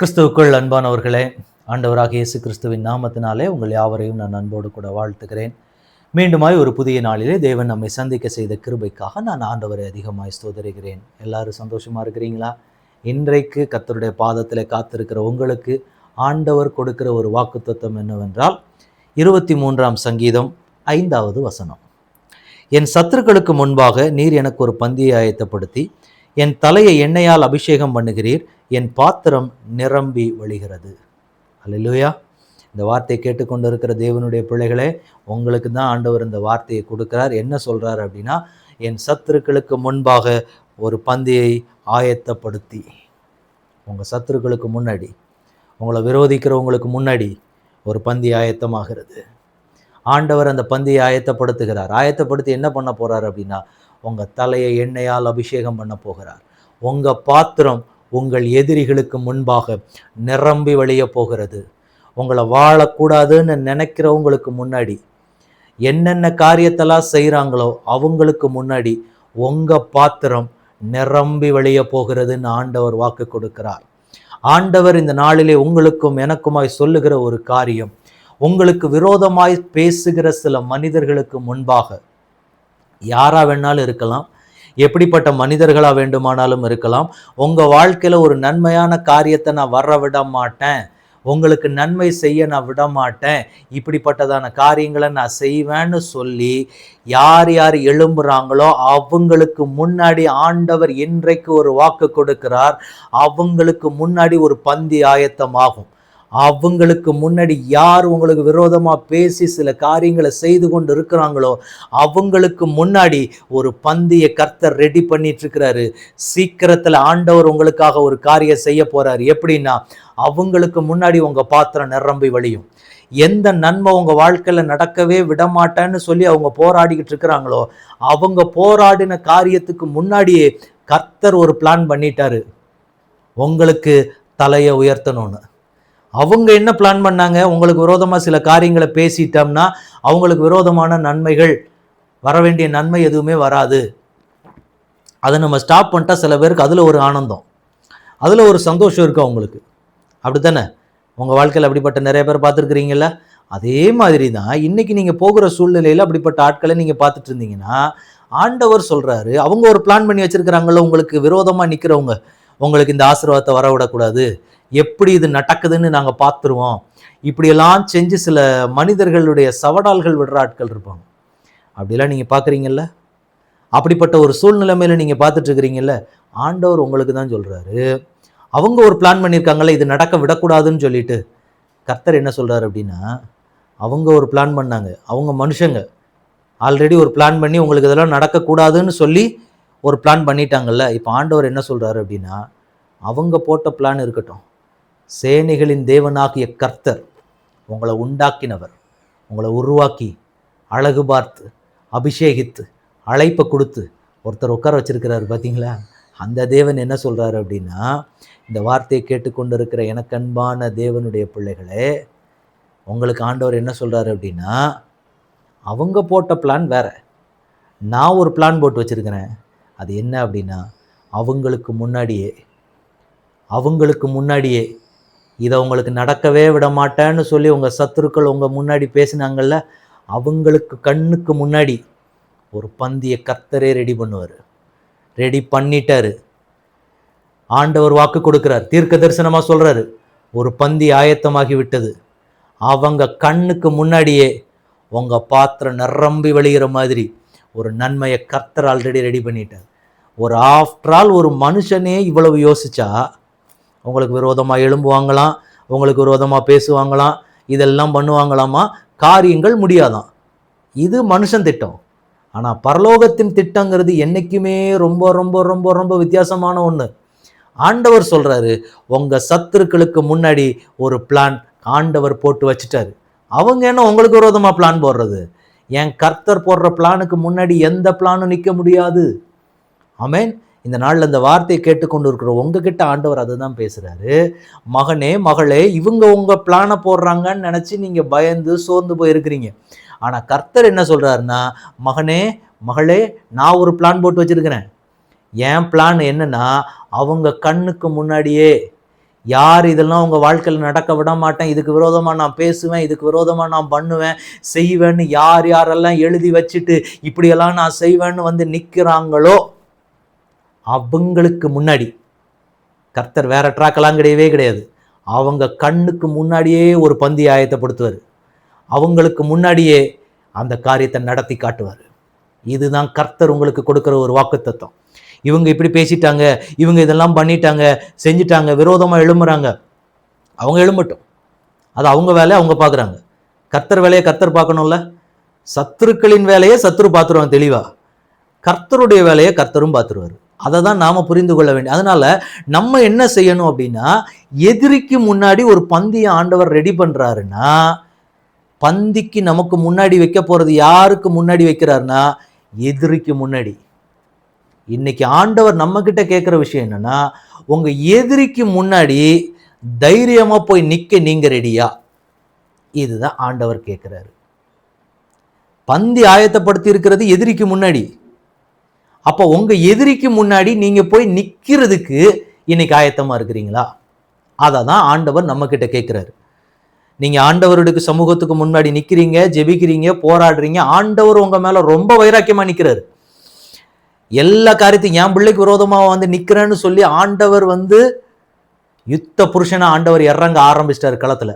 கிறிஸ்துவுக்குள் அன்பானவர்களே ஆண்டவராக இயேசு கிறிஸ்துவின் நாமத்தினாலே உங்கள் யாவரையும் நான் அன்போடு கூட வாழ்த்துகிறேன். மீண்டுமாய் ஒரு புதிய நாளிலே தேவன் நம்மை சந்திக்க செய்த கிருபைக்காக நான் ஆண்டவரை அதிகமாய் ஸ்தோதரிகிறேன் எல்லாரும் சந்தோஷமாக இருக்கிறீங்களா? இன்றைக்கு கத்தருடைய பாதத்தில் காத்திருக்கிற உங்களுக்கு ஆண்டவர் கொடுக்கிற ஒரு வாக்குத்தத்தம் என்னவென்றால் இருபத்தி மூன்றாம் சங்கீதம் ஐந்தாவது வசனம். என் சத்துருக்களுக்கு முன்பாக நீர் எனக்கு ஒரு பந்தியை ஆயத்தப்படுத்தி என் தலையை எண்ணெயால் அபிஷேகம் பண்ணுகிறீர். என் பாத்திரம் நிரம்பி வழிகிறது. அல்லேலூயா இந்த வார்த்தையை கேட்டுக்கொண்டு இருக்கிற தேவனுடைய பிள்ளைகளே உங்களுக்கு தான் ஆண்டவர் இந்த வார்த்தையை கொடுக்கிறார். என்ன சொல்கிறார் அப்படின்னா என் சத்துருக்களுக்கு முன்பாக ஒரு பந்தியை ஆயத்தப்படுத்தி. உங்கள் சத்துருக்களுக்கு முன்னாடி உங்களை விரோதிக்கிறவங்களுக்கு முன்னாடி ஒரு பந்தி ஆயத்தமாகிறது. ஆண்டவர் அந்த பந்தியை ஆயத்தப்படுத்துகிறார். ஆயத்தப்படுத்தி என்ன பண்ண போகிறார் அப்படின்னா உங்கள் தலையை எண்ணெயால் அபிஷேகம் பண்ண போகிறார். உங்கள் பாத்திரம் உங்கள் எதிரிகளுக்கு முன்பாக நிரம்பி வழிய போகிறது. உங்களை வாழக்கூடாதுன்னு நினைக்கிறவங்களுக்கு முன்னாடி என்னென்ன காரியத்தெல்லாம் செய்கிறாங்களோ அவங்களுக்கு முன்னாடி உங்கள் பாத்திரம் நிரம்பி வழிய போகிறதுன்னு ஆண்டவர் வாக்கு கொடுக்கிறார். ஆண்டவர் இந்த நாளிலே உங்களுக்கும் எனக்குமாய் சொல்லுகிற ஒரு காரியம் உங்களுக்கு விரோதமாய் பேசுகிற சில மனிதர்களுக்கு முன்பாக யாரா வேணாலும் இருக்கலாம் எப்படிப்பட்ட மனிதர்களாக வேண்டுமானாலும் இருக்கலாம். உங்கள் வாழ்க்கையில் ஒரு நன்மையான காரியத்தை நான் வர விட மாட்டேன். உங்களுக்கு நன்மை செய்ய நான் விட மாட்டேன். இப்படிப்பட்டதான காரியங்களை நான் செய்வேன்னு சொல்லி யார் யார் எழும்புறாங்களோ அவங்களுக்கு முன்னாடி ஆண்டவர் இன்றைக்கு ஒரு வாக்கு கொடுக்கிறார். அவங்களுக்கு முன்னாடி ஒரு பந்தி ஆயத்தமாகும். அவங்களுக்கு முன்னாடி யார் உங்களுக்கு விரோதமாக பேசி சில காரியங்களை செய்து கொண்டு இருக்கிறாங்களோ அவங்களுக்கு முன்னாடி ஒரு பந்தியை கர்த்தர் ரெடி பண்ணிட்டு இருக்கிறாரு சீக்கிரத்தில் ஆண்டவர் உங்களுக்காக ஒரு காரியம் செய்ய போறாரு. எப்படின்னா அவங்களுக்கு முன்னாடி உங்க பாத்திரம் நிரம்பி வழியும். எந்த நன்மை உங்க வாழ்க்கையில நடக்கவே விட மாட்டேன்னு சொல்லி அவங்க போராடிக்கிட்டு இருக்கிறாங்களோ அவங்க போராடின காரியத்துக்கு முன்னாடியே கர்த்தர் ஒரு பிளான் பண்ணிட்டாரு. உங்களுக்கு தலையை உயர்த்தணும்னு. அவங்க என்ன பிளான் பண்ணாங்க? உங்களுக்கு விரோதமாக சில காரியங்களை பேசிட்டோம்னா அவங்களுக்கு விரோதமான நன்மைகள் வர வேண்டிய நன்மை எதுவுமே வராது. அதை நம்ம ஸ்டாப் பண்ணிட்டா சில பேருக்கு அதில் ஒரு ஆனந்தம். அதில் ஒரு சந்தோஷம் இருக்கு அவங்களுக்கு. அப்படித்தானே? உங்கள் வாழ்க்கையில் அப்படிப்பட்ட நிறைய பேர் பார்த்துருக்குறீங்கள அதே மாதிரி தான் இன்றைக்கி நீங்கள் போகிற சூழ்நிலையில் அப்படிப்பட்ட ஆட்களை நீங்கள் பார்த்துட்டு இருந்தீங்கன்னா ஆண்டவர் சொல்கிறாரு அவங்க ஒரு பிளான் பண்ணி வச்சுருக்கிறாங்களோ உங்களுக்கு விரோதமாக நிற்கிறவங்க உங்களுக்கு இந்த ஆசீர்வாதத்தை வர விடக்கூடாது எப்படி இது நடக்குதுன்னு நாங்கள் பார்த்துருவோம். இப்படியெல்லாம் செஞ்சு சில மனிதர்களுடைய சவடால்கள் விடுற ஆட்கள் இருப்பாங்க. அப்படிலாம் நீங்கள் பார்க்குறீங்கல்ல? அப்படிப்பட்ட ஒரு சூழ்நிலைமையில் நீங்கள் பார்த்துட்ருக்கிறீங்கல்ல? ஆண்டவர் உங்களுக்கு தான் சொல்கிறாரு அவங்க ஒரு பிளான் பண்ணியிருக்காங்கல்ல இது நடக்க விடக்கூடாதுன்னு சொல்லிட்டு. கர்த்தர் என்ன சொல்கிறாரு அப்படின்னா அவங்க ஒரு பிளான் பண்ணாங்க. அவங்க மனுஷங்க. ஆல்ரெடி ஒரு பிளான் பண்ணி உங்களுக்கு இதெல்லாம் நடக்கக்கூடாதுன்னு சொல்லி ஒரு பிளான் பண்ணிட்டாங்கல்ல இப்போ ஆண்டவர் என்ன சொல்கிறாரு அப்படின்னா அவங்க போட்ட பிளான் இருக்கட்டும். சேனைகளின் தேவனாகிய கர்த்தர் உங்களை உண்டாக்கினவர் உங்களை உருவாக்கி அழகு பார்த்து அபிஷேகித்து அழைப்பை கொடுத்து ஒருத்தர் உட்கார வச்சிருக்கிறாரு பார்த்தீங்களா அந்த தேவன் என்ன சொல்கிறாரு அப்படின்னா இந்த வார்த்தையை கேட்டுக்கொண்டு இருக்கிற எனக்கன்பான தேவனுடைய பிள்ளைகளே உங்களுக்கு ஆண்டவர் என்ன சொல்கிறாரு அப்படின்னா அவங்க போட்ட பிளான் வேற. நான் ஒரு பிளான் போட்டு வச்சுருக்கிறேன். அது என்ன அப்படின்னா அவங்களுக்கு முன்னாடியே அவங்களுக்கு முன்னாடியே இதை உங்களுக்கு நடக்கவே விட மாட்டேன்னு சொல்லி உங்கள் சத்துருக்கள் உங்கள் முன்னாடி பேசினாங்கல்ல அவங்களுக்கு கண்ணுக்கு முன்னாடி ஒரு பந்தியை கத்தரே ரெடி பண்ணுவார். ரெடி பண்ணிட்டாரு. ஆண்டவர் வாக்கு கொடுக்குறார். தீர்க்க தரிசனமாக சொல்கிறாரு ஒரு பந்தி ஆயத்தமாகி விட்டது. அவங்க கண்ணுக்கு முன்னாடியே உங்கள் பாத்திரம் நிரம்பி வழிகிற மாதிரி ஒரு நன்மையை கர்த்தர் ஆல்ரெடி ரெடி பண்ணிட்டார். ஒரு ஆஃப்டர் ஆல் ஒரு மனுஷனே இவ்வளவு யோசிச்சா உங்களுக்கு விரோதமாக எழும்புவாங்களாம் உங்களுக்கு விரோதமாக பேசுவாங்களாம் இதெல்லாம் பண்ணுவாங்களாமா? காரியங்கள் முடியாதாம். இது மனுஷன் திட்டம். ஆனால் பரலோகத்தின் திட்டங்கிறது என்றைக்குமே ரொம்ப ரொம்ப ரொம்ப ரொம்ப வித்தியாசமான ஒன்று ஆண்டவர் சொல்கிறாரு உங்கள் சத்துருக்களுக்கு முன்னாடி ஒரு பிளான் ஆண்டவர் போட்டு வச்சுட்டாரு. அவங்க என்ன உங்களுக்கு விரோதமாக பிளான் போடுறது? என் கர்த்தர் போடுற பிளானுக்கு முன்னாடி எந்த பிளானும் நிற்க முடியாது. ஆமேன். இந்த நாளில் இந்த வார்த்தையை கேட்டுக்கொண்டு இருக்கிற உங்ககிட்ட ஆண்டவர் அதை தான் பேசுகிறாரு மகனே மகளே இவங்க உங்கள் பிளானை போடுறாங்கன்னு நினச்சி நீங்கள் பயந்து சோர்ந்து போயிருக்கிறீங்க. ஆனால் கர்த்தர் என்ன சொல்கிறாருன்னா மகனே மகளே நான் ஒரு பிளான் போட்டு வச்சிருக்கிறேன். என் பிளான் என்னென்னா அவங்க கண்ணுக்கு முன்னாடியே யார் இதெல்லாம் உங்கள் வாழ்க்கையில் நடக்க விட மாட்டேன் இதுக்கு விரோதமாக நான் பேசுவேன் இதுக்கு விரோதமாக நான் பண்ணுவேன் செய்வேன்னு யார் யாரெல்லாம் எழுதி வச்சுட்டு இப்படியெல்லாம் நான் செய்வேன்னு வந்து நிற்கிறாங்களோ அவங்களுக்கு முன்னாடி கர்த்தர் வேற ட்ராக்கெல்லாம் கிடையவே கிடையாது. அவங்க கண்ணுக்கு முன்னாடியே ஒரு பந்தி ஆயத்தப்படுத்துவார். அவங்களுக்கு முன்னாடியே அந்த காரியத்தை நடத்தி காட்டுவார். இதுதான் கர்த்தர் உங்களுக்கு கொடுக்குற ஒரு வாக்குத்தத்தம். இவங்க இப்படி பேசிட்டாங்க இவங்க இதெல்லாம் பண்ணிட்டாங்க செஞ்சிட்டாங்க விரோதமாக எழும்புறாங்க. அவங்க எழும்பட்டும். அது அவங்க வேலையை அவங்க பார்க்குறாங்க கர்த்தர் வேலையை கர்த்தர் பார்க்கணும்ல? சத்துருக்களின் வேலையை சத்துரு பார்த்துருவான் தெளிவாக கர்த்தருடைய வேலையை கர்த்தரும் பார்த்துருவார். அதை தான் நாம் புரிந்து கொள்ள வேண்டிய அதனால் நம்ம என்ன செய்யணும் அப்படின்னா எதிரிக்கு முன்னாடி ஒரு பந்தியை ஆண்டவர் ரெடி பண்ணுறாருன்னா பந்திக்கு நமக்கு முன்னாடி வைக்க போகிறது யாருக்கு முன்னாடி வைக்கிறாருன்னா எதிரிக்கு முன்னாடி. இன்னைக்கு ஆண்டவர் நம்ம கிட்ட கேட்குற விஷயம் என்னன்னா உங்க எதிரிக்கு முன்னாடி தைரியமா போய் நிக்க நீங்க ரெடியா இதுதான் ஆண்டவர் கேட்குறாரு பந்தி ஆயத்தப்படுத்தி இருக்கிறது எதிரிக்கு முன்னாடி. அப்போ உங்க எதிரிக்கு முன்னாடி நீங்க போய் நிற்கிறதுக்கு இன்னைக்கு ஆயத்தமா இருக்கிறீங்களா? அதை தான் ஆண்டவர் நம்ம கிட்ட கேட்குறாரு நீங்கள் ஆண்டவருடைய சமூகத்துக்கு முன்னாடி நிற்கிறீங்க ஜெபிக்கிறீங்க போராடுறீங்க ஆண்டவர் உங்கள் மேலே ரொம்ப வைராக்கியமாக நிற்கிறாரு எல்லா காரியத்தையும் என் பிள்ளைக்கு விரோதமாக வந்து நிற்கிறேன்னு சொல்லி ஆண்டவர் வந்து யுத்த புருஷனை ஆண்டவர் இறங்க ஆரம்பிச்சிட்டார் களத்தில்.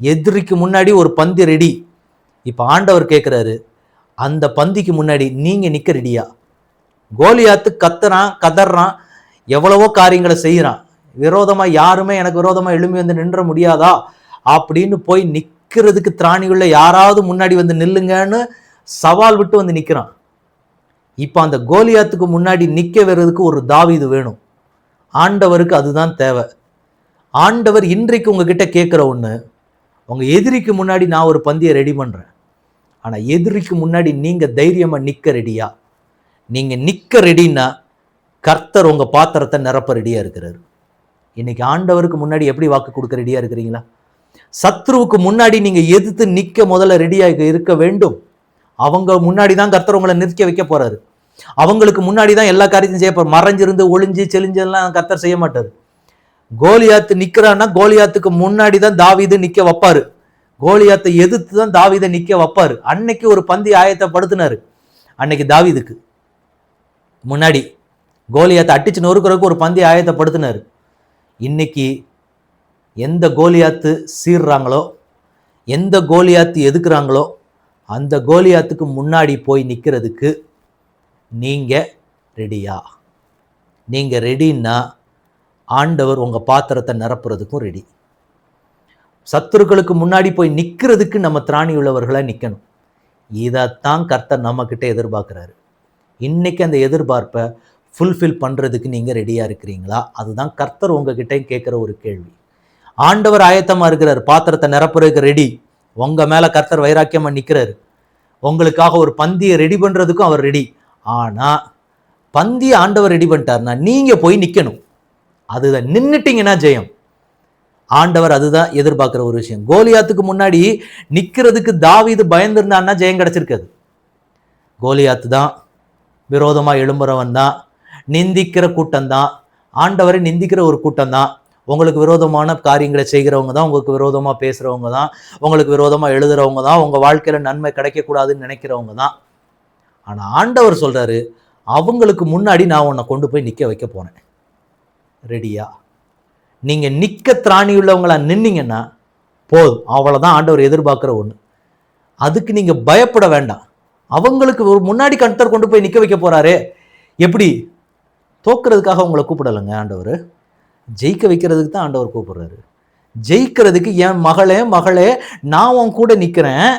எதிரிக்கு முன்னாடி ஒரு பந்தி ரெடி இப்போ ஆண்டவர் கேட்குறாரு அந்த பந்திக்கு முன்னாடி நீங்கள் நிற்க ரெடியா கோலியாத்து கத்துறான் கதறான் எவ்வளவோ காரியங்களை செய்கிறான் விரோதமாக யாருமே எனக்கு விரோதமாக எழும்பி வந்து நின்ற முடியாதா? அப்படின்னு போய் நிற்கிறதுக்கு திராணியுள்ள யாராவது முன்னாடி வந்து நில்லுங்கன்னு சவால் விட்டு வந்து நிற்கிறான் இப்போ அந்த கோலியாத்துக்கு முன்னாடி நிற்க வர்றதுக்கு ஒரு தாவிது வேணும். ஆண்டவருக்கு அதுதான் தேவை. ஆண்டவர் இன்றைக்கு உங்ககிட்ட கேட்குற ஒன்று உங்கள் எதிரிக்கு முன்னாடி நான் ஒரு பந்தியை ரெடி பண்ணுறேன் ஆனால் எதிரிக்கு முன்னாடி நீங்கள் தைரியமாக நிற்க ரெடியா நீங்கள் நிற்க ரெடின்னா கர்த்தர் உங்கள் பாத்திரத்தை நிரப்ப ரெடியாக இருக்கிறார். இன்னைக்கு ஆண்டவருக்கு முன்னாடி எப்படி வாக்கு கொடுக்க ரெடியாக இருக்கிறீங்களா? சத்ருவுக்கு முன்னாடி நீங்கள் எதிர்த்து நிற்க முதல்ல ரெடியாக இருக்க வேண்டும். அவங்க முன்னாடி தான் கர்த்தர் உங்களை நிற்க வைக்க போறாரு. அவங்களுக்கு முன்னாடி தான் எல்லா காரியத்தையும் செய்ய போறாரு. மறைஞ்சிருந்து ஒளிஞ்சு செளிஞ்செல்லாம் கர்த்தர் செய்ய மாட்டார். கோலியாத்து நிற்கிறான்னா கோலியாத்துக்கு முன்னாடி தான் தாவிது நிற்க வைப்பாரு. கோலியாத்தை எதிர்த்து தான் தாவிதை நிற்க வைப்பாரு. அன்னைக்கு ஒரு பந்தி ஆயத்தப்படுத்தினாரு அன்னைக்கு தாவீதுக்கு. முன்னாடி கோலியாத்தை அட்டிச்சு நொறுக்கிறதுக்கு ஒரு பந்தி ஆயத்தப்படுத்தினாரு இன்னைக்கு எந்த கோலியாத்து சீர்றாங்களோ எந்த கோலியாத்து எதுக்குறாங்களோ அந்த கோலியாத்துக்கு முன்னாடி போய் நிற்கிறதுக்கு நீங்கள் ரெடியா? நீங்கள் ரெடின்னா ஆண்டவர் உங்கள் பாத்திரத்தை நிரப்புறதுக்கும் ரெடி. சத்துருக்களுக்கு முன்னாடி போய் நிற்கிறதுக்கு நம்ம திராணி உள்ளவர்களாக நிற்கணும் இதைத்தான் கர்த்தர் நம்மக்கிட்ட எதிர்பார்க்குறாரு. இன்றைக்கி அந்த எதிர்பார்ப்பை ஃபுல்ஃபில் பண்ணுறதுக்கு நீங்கள் ரெடியாக இருக்கிறீங்களா? அதுதான் கர்த்தர் உங்ககிட்ட கேட்குற ஒரு கேள்வி. ஆண்டவர் ஆயத்தமாக இருக்கிறார். பாத்திரத்தை நிரப்புறதுக்கு ரெடி. உங்கள் மேலே கர்த்தர் வைராக்கியமாக நிற்கிறாரு உங்களுக்காக ஒரு பந்தியை ரெடி பண்ணுறதுக்கும் அவர் ரெடி ஆனால் பந்தியை ஆண்டவர் ரெடி பண்ணிட்டாருன்னா நீங்கள் போய் நிற்கணும் அதுதான் நின்றுட்டிங்கன்னா ஜெயம். ஆண்டவர் அதுதான் எதிர்பார்க்குற ஒரு விஷயம். கோலியாத்துக்கு முன்னாடி நிற்கிறதுக்கு தாவிது பயந்துருந்தான்னா ஜெயம் கிடச்சிருக்காது. கோலியாத்து தான் விரோதமாக எழும்புறவன் தான். நிந்திக்கிற கூட்டம் தான். ஆண்டவரை நிந்திக்கிற ஒரு கூட்டம் தான். உங்களுக்கு விரோதமான காரியங்களை செய்கிறவங்க தான் உங்களுக்கு விரோதமாக பேசுகிறவங்க தான் உங்களுக்கு விரோதமாக எழுதுறவங்க தான் உங்கள் வாழ்க்கையில் நன்மை கிடைக்கக்கூடாதுன்னு நினைக்கிறவங்க தான். ஆனால் ஆண்டவர் சொல்கிறாரு அவங்களுக்கு முன்னாடி நான் உன்னை கொண்டு போய் நிற்க வைக்க போனேன் ரெடியா நீங்கள் நிற்க திராணி உள்ளவங்களா நின்னீங்கன்னா போதும். அவ்வளோதான் ஆண்டவர் எதிர்பார்க்குற ஒன்று அதுக்கு நீங்கள் பயப்பட வேண்டாம். அவங்களுக்கு ஒரு முன்னாடி கண்டர் கொண்டு போய் நிற்க வைக்க போகிறாரு எப்படி? தோக்குறதுக்காக உங்களை கூப்பிடலைங்க ஆண்டவர். ஜெயிக்க வைக்கிறதுக்கு தான் ஆண்டவர் கூப்பிடுறாரு. ஜெயிக்கிறதுக்கு என் மகளே மகளே நான் உன் கூட நிற்கிறேன்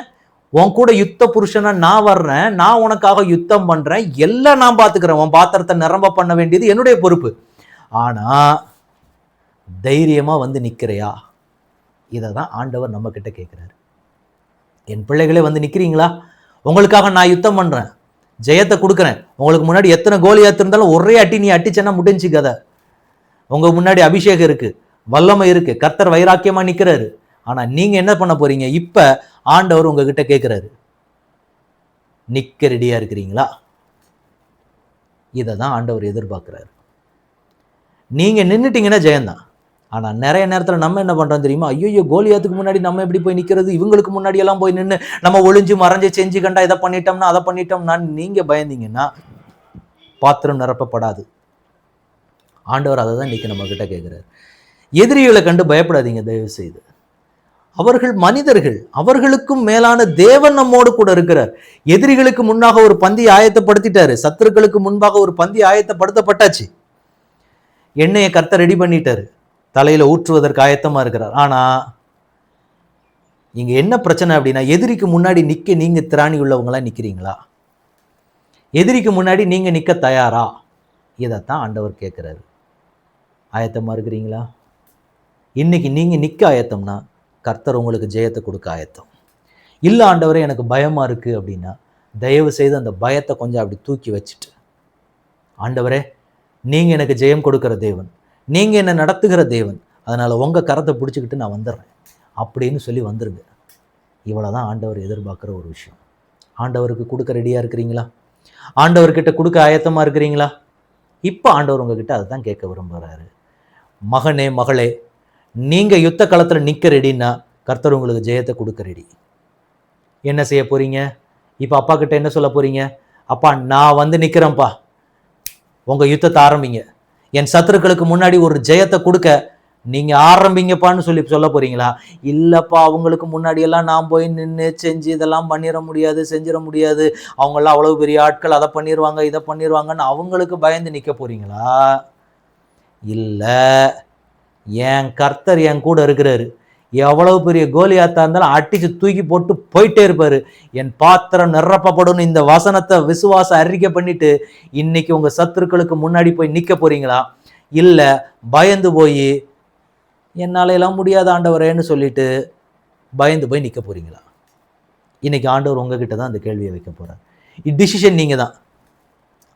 உன் கூட யுத்த புருஷனா நான் வர்றேன். நான் உனக்காக யுத்தம் பண்றேன். எல்லாம் நான் பார்த்துக்கிறேன். உன் பாத்திரத்தை நிரம்ப பண்ண வேண்டியது என்னுடைய பொறுப்பு. ஆனா தைரியமா வந்து நிற்கிறையா இதை தான் ஆண்டவர் நம்ம கிட்ட கேட்குறாரு. என் பிள்ளைகளே வந்து நிற்கிறீங்களா உங்களுக்காக நான் யுத்தம் பண்றேன். ஜெயத்தை கொடுக்குறேன். உங்களுக்கு முன்னாடி எத்தனை கோலியாத்து இருந்தாலும் ஒரே அட்டி நீ அட்டிச்சேன்னா முடிஞ்சு கதை. உங்கள் முன்னாடி அபிஷேகம் இருக்குது வல்லமை இருக்குது கர்த்தர் வைராக்கியமாக நிற்கிறாரு ஆனால் நீங்கள் என்ன பண்ண போறீங்க? இப்போ ஆண்டவர் உங்ககிட்ட கேட்குறாரு நிற்க ரெடியாக இருக்கிறீங்களா? இதை தான் ஆண்டவர் எதிர்பார்க்குறாரு. நீங்கள் நின்றுட்டீங்கன்னா ஜெயந்தான். ஆனால் நிறைய நேரத்தில் நம்ம என்ன பண்ணுறோம் தெரியுமா? ஐயோ கோலியாத்துக்கு முன்னாடி நம்ம எப்படி போய் நிற்கிறது இவங்களுக்கு முன்னாடி எல்லாம் போய் நின்று நம்ம ஒளிஞ்சு மறைஞ்சு செஞ்சு கண்டா இதை பண்ணிட்டோம்னா அதை பண்ணிட்டோம்னா நீங்கள் பயந்தீங்கன்னா பாத்திரம் நிரப்பப்படாது. ஆண்டவர் அதை தான் இன்றைக்கி நம்மக்கிட்ட கேட்குறாரு. எதிரிகளை கண்டு பயப்படாதீங்க தயவு செய்து அவர்கள் மனிதர்கள் அவர்களுக்கும் மேலான தேவன் நம்மோடு கூட இருக்கிறார். எதிரிகளுக்கு முன்னாக ஒரு பந்தி ஆயத்தப்படுத்திட்டாரு. சத்துருக்களுக்கு முன்பாக ஒரு பந்தி ஆயத்தப்படுத்தப்பட்டாச்சு. எண்ணெயை கர்த்தர் ரெடி பண்ணிட்டாரு. தலையில் ஊற்றுவதற்கு ஆயத்தமாக இருக்கிறார். ஆனால் இங்கே என்ன பிரச்சனை அப்படின்னா எதிரிக்கு முன்னாடி நிற்க நீங்கள் திராணி உள்ளவங்களாம் நிற்கிறீங்களா எதிரிக்கு முன்னாடி நீங்கள் நிற்க தயாரா? இதைத்தான் ஆண்டவர் கேட்குறாரு. ஆயத்தமாக இருக்கிறீங்களா இன்றைக்கி நீங்கள் நிற்க ஆயத்தம்னா கர்த்தர் உங்களுக்கு ஜெயத்தை கொடுக்க ஆயத்தம். இல்லை ஆண்டவரே எனக்கு பயமாக இருக்குது அப்படின்னா தயவு செய்து அந்த பயத்தை கொஞ்சம் அப்படி தூக்கி வச்சுட்டு ஆண்டவரே நீங்கள் எனக்கு ஜெயம் கொடுக்குற தேவன் நீங்கள் என்னை நடத்துகிற தேவன் அதனால் உங்கள் கரத்தை பிடிச்சிக்கிட்டு நான் வந்துடுறேன் அப்படின்னு சொல்லி வந்துருங்க. இவ்வளவுதான் ஆண்டவர் எதிர்பார்க்குற ஒரு விஷயம். ஆண்டவருக்கு கொடுக்க ரெடியாக இருக்கிறீங்களா? ஆண்டவர்கிட்ட கொடுக்க ஆயத்தமாக இருக்கிறீங்களா? இப்போ ஆண்டவர் உங்ககிட்ட அதை தான் கேட்க விரும்புகிறாரு மகனே மகளே நீங்கள் யுத்த களத்தில் நிற்க ரெடின்னா கர்த்தர் உங்களுக்கு ஜெயத்தை கொடுக்க ரெடி என்ன செய்ய போகிறீங்க இப்போ அப்பா கிட்ட என்ன சொல்ல போகிறீங்க அப்பா நான் வந்து நிற்கிறேன்ப்பா உங்கள் யுத்தத்தை ஆரம்பிங்க. என் சத்துருக்களுக்கு முன்னாடி ஒரு ஜெயத்தை கொடுக்க நீங்கள் ஆரம்பிங்கப்பான்னு சொல்லி சொல்ல போகிறீங்களா இல்லைப்பா அவங்களுக்கு முன்னாடியெல்லாம் நான் போய் நின்று செஞ்சு இதெல்லாம் பண்ணிட முடியாது செஞ்சிட முடியாது. அவங்கெல்லாம் அவ்வளோ பெரிய ஆட்கள் அதை பண்ணிடுவாங்க இதை பண்ணிடுவாங்கன்னு அவங்களுக்கு பயந்து நிற்க போகிறீங்களா இல்லை. என் கர்த்தர் என் கூட இருக்கிறாரு. எவ்வளவு பெரிய கோலியாத்தா இருந்தாலும் அடிச்சு தூக்கி போட்டு போயிட்டே இருப்பார். என் பாத்திரம் நிரப்பப்படும் இந்த வசனத்தை விசுவாச அறிக்கை பண்ணிட்டு இன்னைக்கு உங்கள் சத்துருக்களுக்கு முன்னாடி போய் நிற்க போறீங்களா? இல்லை பயந்து போய் என்னால் எல்லாம் முடியாத ஆண்டவரேன்னு சொல்லிட்டு பயந்து போய் நிற்க போறீங்களா? இன்னைக்கு ஆண்டவர் உங்ககிட்ட தான் அந்த கேள்வியை வைக்க போறார். டிசிஷன் நீங்கள் தான்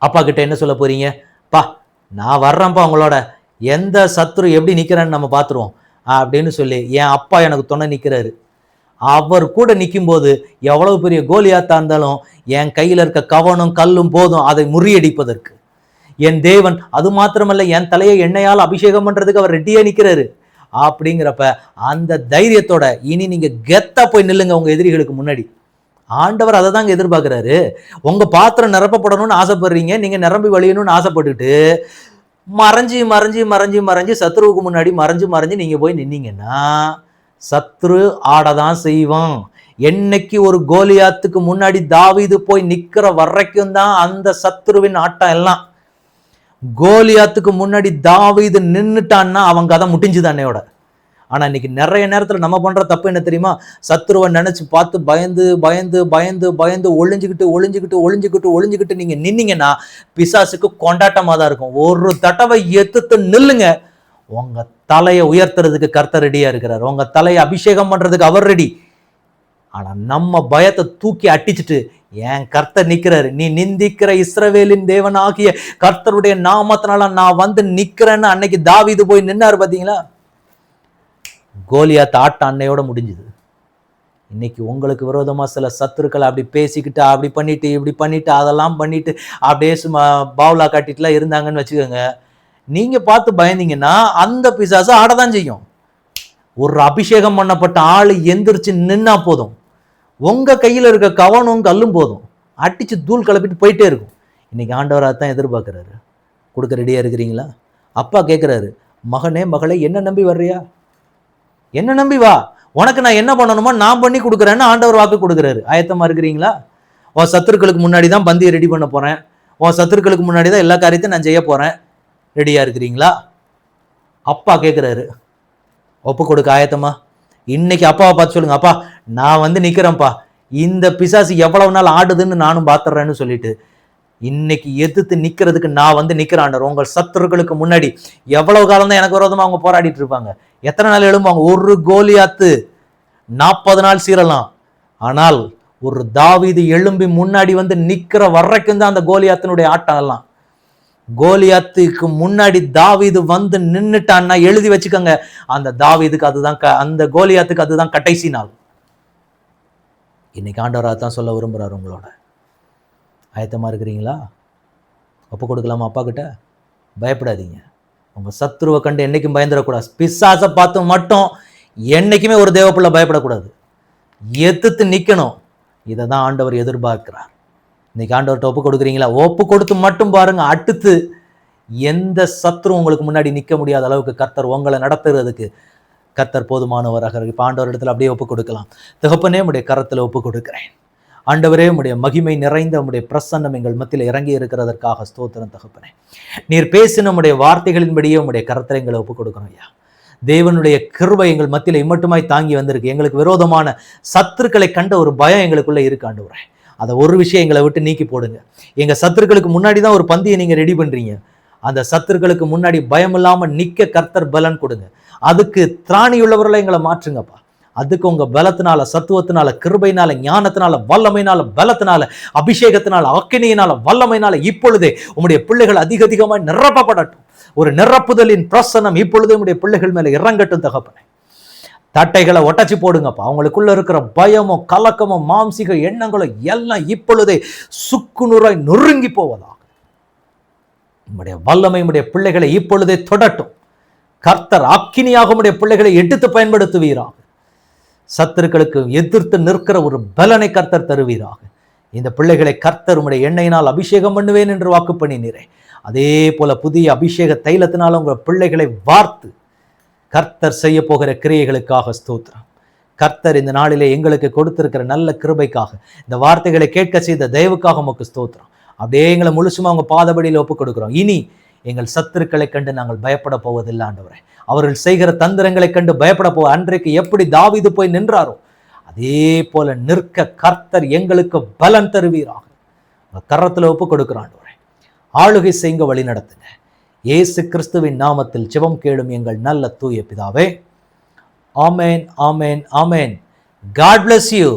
அப்பா கிட்ட என்ன சொல்ல போறீங்க? பா நான் வர்றேன்ப்பா உங்களோட. எந்த சத்ரு எப்படி நிற்கிறான்னு நம்ம பார்த்துருவோம். அப்படின்னு சொல்லி என் அப்பா எனக்கு துணை நிற்கிறாரு அவர் கூட நிற்கும்போது எவ்வளவு பெரிய கோலியாத்தா இருந்தாலும் என் கையில் இருக்க கவனம் கல்லும் போதும் அதை முறியடிப்பதற்கு. என் தேவன் அது மாத்திரமல்ல என் தலையை எண்ணெயால் அபிஷேகம் பண்ணுறதுக்கு அவர் ரெட்டியாக நிற்கிறாரு அப்படிங்கிறப்ப அந்த தைரியத்தோட இனி நீங்கள் கெத்தாக போய் நில்லுங்க உங்கள் எதிரிகளுக்கு முன்னாடி. ஆண்டவர் அதை தாங்க எதிர்பார்க்குறாரு. உங்கள் பாத்திரம் நிரப்பப்படணும்னு ஆசைப்படுறீங்க நீங்கள் நிரம்பி வழியணும்னு ஆசைப்பட்டுட்டு மறைஞ்சி மறைஞ்சி மறைஞ்சி மறைஞ்சு சத்ருவுக்கு முன்னாடி மறைஞ்சு மறைஞ்சு நீங்கள் போய் நின்னீங்கன்னா சத்ரு ஆட தான் செய்வான். என்னைக்கு ஒரு கோலியாத்துக்கு முன்னாடி தாவிது போய் நிற்கிற வரைக்கும் தான் அந்த சத்ருவின் ஆட்டம் எல்லாம். கோலியாத்துக்கு முன்னாடி தாவிது நின்றுட்டான்னா அவன் கதை முடிஞ்சுது ஆனால் இன்றைக்கி இன்னைக்கு நிறைய நேரத்தில் நம்ம பண்ணுற தப்பு என்ன தெரியுமா? சத்ருவை நினச்சி பார்த்து பயந்து பயந்து பயந்து பயந்து ஒளிஞ்சுக்கிட்டு ஒளிஞ்சுக்கிட்டு ஒளிஞ்சுக்கிட்டு ஒளிஞ்சிக்கிட்டு நீங்கள் நின்னீங்கன்னா பிசாசுக்கு கொண்டாட்டமாக தான் இருக்கும். ஒரு தடவை எத்துத்து நில்லுங்க. உங்கள் தலையை உயர்த்துறதுக்கு கர்த்தர் ரெடியாக இருக்கிறார். உங்கள் தலையை அபிஷேகம் பண்ணுறதுக்கு அவர் ரெடி ஆனால் நம்ம பயத்தை தூக்கி அட்டிச்சுட்டு ஏன் கர்த்தர் நிற்கிறாரு நீ நிந்திக்கிற இஸ்ரவேலின் தேவன் கர்த்தருடைய நாமத்தினால நான் வந்து நிற்கிறேன்னு அன்னைக்கு தாவிது போய் நின்னார் பார்த்தீங்களா கோலியாத் ஆட்ட அன்னையோட முடிஞ்சுது. இன்னைக்கு உங்களுக்கு விரோதமாக சில சத்துருக்களை அப்படி பேசிக்கிட்டு அப்படி பண்ணிட்டு இப்படி பண்ணிட்டு அதெல்லாம் பண்ணிட்டு அப்படியே சும்மா பாவுலா காட்டிட்டுலாம் இருந்தாங்கன்னு வச்சுக்கோங்க. நீங்கள் பார்த்து பயந்தீங்கன்னா அந்த பிசாசு ஆடதான் செய்யும். ஒரு அபிஷேகம் பண்ணப்பட்ட ஆள் எந்திரிச்சு நின்னா போதும். உங்கள் கையில் இருக்க கவனம் கல்லும் போதும். அடித்து தூள் கிளப்பிட்டு போயிட்டே இருக்கும். இன்னைக்கு ஆண்டவராக தான் எதிர்பார்க்குறாரு. கொடுக்க ரெடியாக இருக்கிறீங்களா? அப்பா கேட்குறாரு மகனே மகளே என்ன நம்பி வர்றியா? என்ன நம்பி வா? உனக்கு நான் என்ன பண்ணணுமோ நான் பண்ணி கொடுக்குறேன்னு ஆண்டவர் வாக்கு கொடுக்குறாரு. ஆயத்தமாக இருக்கிறீங்களா? உன் சத்துருக்களுக்கு முன்னாடி தான் பந்தியை ரெடி பண்ண போகிறேன் உன் சத்துருக்களுக்கு முன்னாடி தான் எல்லா காரியத்தையும் நான் செய்ய போகிறேன் ரெடியாக இருக்கிறீங்களா? அப்பா கேட்குறாரு ஒப்பு கொடுக்க ஆயத்தமா? இன்னைக்கு அப்பாவை பார்த்து சொல்லுங்க. அப்பா நான் வந்து நிற்கிறேன்ப்பா இந்த பிசாசு எவ்வளவு நாள் ஆடுதுன்னு நானும் பார்த்துறேன்னு சொல்லிட்டு இன்னைக்கு எதிர்த்து நிற்கிறதுக்கு நான் வந்து நிக்கிறாண்டர் உங்கள் சத்துருக்களுக்கு முன்னாடி எவ்வளவு காலம் தான் எனக்கு விரோதமாக அவங்க போராடிட்டு இருப்பாங்க. எத்தனை நாள் எழும்புவாங்க? ஒரு கோலியாத்து. நாற்பது நாள் சீரலாம் ஆனால் ஒரு தாவிது எழும்பி முன்னாடி வந்து நிற்கிற வரைக்கும் தான் அந்த கோலியாத்தினுடைய ஆட்டம் எல்லாம் கோலியாத்துக்கு முன்னாடி தாவிது வந்து நின்றுட்டான்னா எழுதி வச்சுக்கோங்க. அந்த தாவிதுக்கு அதுதான் க- அந்த கோலியாத்துக்கு அதுதான் கடைசி நாள். இன்னைக்கு ஆண்டவராக தான் சொல்ல விரும்புகிறார் உங்களோட. ஆயத்தமாக இருக்கிறீங்களா? ஒப்பு கொடுக்கலாமா அப்பா கிட்ட பயப்படாதீங்க. உங்கள் சத்ருவை கண்டு என்றைக்கும் பயந்துடக்கூடாது. பிசாசை பார்த்து மட்டும் என்றைக்குமே ஒரு தேவப்பிள்ளை பயப்படக்கூடாது. எதிர்த்து நிற்கணும் இதை தான் ஆண்டவர் எதிர்பார்க்கிறார். இன்றைக்கி ஆண்டவர்கிட்ட ஒப்பு கொடுக்குறீங்களா? ஒப்பு கொடுத்து மட்டும் பாருங்கள் அடுத்து எந்த சத்ரு உங்களுக்கு முன்னாடி நிற்க முடியாத அளவுக்கு கர்த்தர் உங்களை நடத்துறதுக்கு கர்த்தர் போதுமானவராக இருக்கு இப்போ ஆண்டவர் இடத்துல அப்படியே ஒப்பு கொடுக்கலாம். தகப்பனே உடைய கரத்தில் ஒப்பு கொடுக்குறேன். ஆண்டவரே உடைய மகிமை நிறைந்த உடைய பிரசன்னம் எங்கள் மத்தியில் இறங்கி இருக்கிறதற்காக ஸ்தோத்திரம் தகப்பனே. நீர் பேசின உடைய வார்த்தைகளின்படியே உடைய கருத்தரை எங்களை ஒப்பு கொடுக்கணும் ஐயா. தேவனுடைய கிருபை எங்கள் மத்தியில் இம்மட்டுமாய் தாங்கி வந்திருக்கு. எங்களுக்கு விரோதமான சத்துருக்களை கண்ட ஒரு பயம் எங்களுக்குள்ளே இருக்கு ஆண்டவரே. அதை ஒரு விஷயம் எங்களை விட்டு நீக்கி போடுங்க. எங்கள் சத்துருக்களுக்கு முன்னாடி தான் ஒரு பந்தியை நீங்கள் ரெடி பண்ணுறீங்க அந்த சத்துருக்களுக்கு முன்னாடி பயம் இல்லாமல் நிற்க கர்த்தர் பலன் கொடுங்க. அதுக்கு திராணி உள்ளவர்களை எங்களை மாற்றுங்கப்பா. அதுக்கு உங்க பலத்தினால சத்துவத்தினால கிருபையினால ஞானத்தினால வல்லமையினால பலத்தினால அபிஷேகத்தினால அக்கினியினால வல்லமையினால இப்பொழுதே உம்முடைய பிள்ளைகள் அதிக அதிகமாக நிரப்பப்படட்டும். ஒரு நிரப்புதலின் பிரசனம் இப்பொழுதே உடைய பிள்ளைகள் மேல இறங்கட்டும் தகப்பனே. தட்டைகளை ஒட்டச்சி போடுங்கப்பா. அவங்களுக்குள்ள இருக்கிற பயமோ கலக்கமோ மாம்சிக எண்ணங்களோ எல்லாம் இப்பொழுதே சுக்குநூறாய் நொறுங்கி போவதாக. உம்முடைய வல்லமை உடைய பிள்ளைகளை இப்பொழுதே தொடட்டும். கர்த்தர் அக்கினியாக உடைய பிள்ளைகளை எடுத்து பயன்படுத்துவீராக. சத்துருக்களுக்கு எதிர்த்து நிற்கிற ஒரு பலனை கர்த்தர் தருவீராக. இந்த பிள்ளைகளை கர்த்தர் உடைய எண்ணெயினால் அபிஷேகம் பண்ணுவேன் என்று வாக்கு பண்ணினீரே. அதே போல புதிய அபிஷேக தைலத்தினால் உங்கள் பிள்ளைகளை வார்த்து கர்த்தர் செய்ய போகிற கிரியைகளுக்காக ஸ்தோத்திரம். கர்த்தர் இந்த நாளிலே எங்களுக்கு கொடுத்திருக்கிற நல்ல கிருபைக்காக இந்த வார்த்தைகளை கேட்க செய்த தயவுக்காக உமக்கு ஸ்தோத்திரம். அப்படியே எங்களை முழுசுமா அவங்க பாதபடியில் ஒப்புக் கொடுக்குறோம் இனி எங்கள் சத்துருக்களை கண்டு நாங்கள் பயப்பட போவதில்லை ஆண்டவரே. அவர்கள் செய்கிற தந்திரங்களை கண்டு பயப்பட போ அன்றைக்கு எப்படி தாவிது போய் நின்றாரோ அதே போல நிற்க கர்த்தர் எங்களுக்கு பலன் தருவீராக. கரத்தில் ஒப்பு கொடுக்கிறான் ஆளுகை செய்ங்க வழி நடத்துங்க. இயேசு கிறிஸ்துவின் நாமத்தில் சிவம் கேளும் எங்கள் நல்ல தூய பிதாவே. ஆமேன் ஆமேன் ஆமேன். God bless you